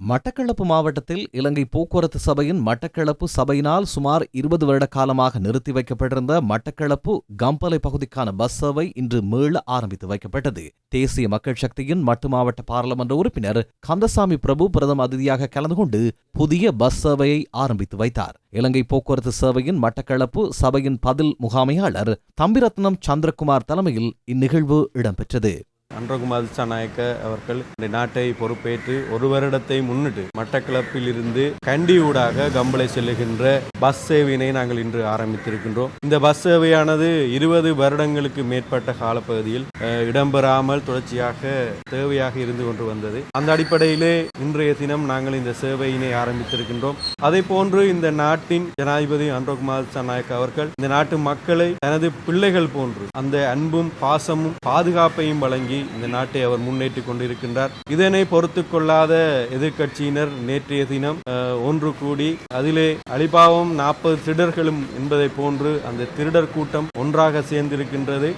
மட்டக்களப்பு மாவட்டத்தில் இலங்கை போக்குவரத்து சபையின் மட்டக்களப்பு சபையினால் சுமார் இருபது வருட காலமாக நிறுத்தி வைக்கப்பட்டிருந்த மட்டக்களப்பு கம்பலை பகுதிக்கான பஸ் சேவை இன்று மீள ஆரம்பித்து வைக்கப்பட்டது. தேசிய மக்கள் சக்தியின் மட்டு மாவட்ட பாராளுமன்ற உறுப்பினர் கந்தசாமி பிரபு பிரதம அதிதியாக கலந்து கொண்டு புதிய பஸ் சேவையை ஆரம்பித்து வைத்தார். இலங்கை போக்குவரத்து சேவையின் மட்டக்களப்பு சபையின் பதில் முகாமையாளர் தம்பிரத்னம் சந்திரகுமார் தலைமையில் இந்நிகழ்வு இடம்பெற்றது. அன்றகுமார் திசாநாயக்க அவர்கள் இந்த நாட்டை பொறுப்பேற்று ஒரு வருடத்தை முன்னிட்டு மட்டக்களப்பில் இருந்து கண்டி ஊடாக கம்பளை செல்லுகின்ற பஸ் சேவையினை நாங்கள் இன்று ஆரம்பித்திருக்கின்றோம். இந்த பஸ் சேவையானது இருபது வருடங்களுக்கு மேற்பட்ட காலப்பகுதியில் இடம்பெறாமல் தொடர்ச்சியாக தேவையாக இருந்து கொண்டு வந்தது. அந்த அடிப்படையிலே இன்றைய தினம் நாங்கள் இந்த சேவையினை ஆரம்பித்திருக்கின்றோம். அதே போன்று இந்த நாட்டின் ஜனாதிபதி அன்றகுமார் திசாநாயக்க அவர்கள் இந்த நாட்டு மக்களை தனது பிள்ளைகள் போன்று அந்த அன்பும் பாசமும் பாதுகாப்பையும் வழங்கி இந்த நாட்டை அவர் முன்னேற்றிக் கொண்டிருக்கின்றார். இதனை பொறுத்து கொள்ளாத எதிர்க்கட்சியினர் நேற்றைய தினம் ஒன்று கூடி அதிலே அலிபாவம் நாற்பது திருடர்களும் என்பதை போன்று அந்த திருடர் கூட்டம் ஒன்றாக சேர்ந்திருக்கின்றது.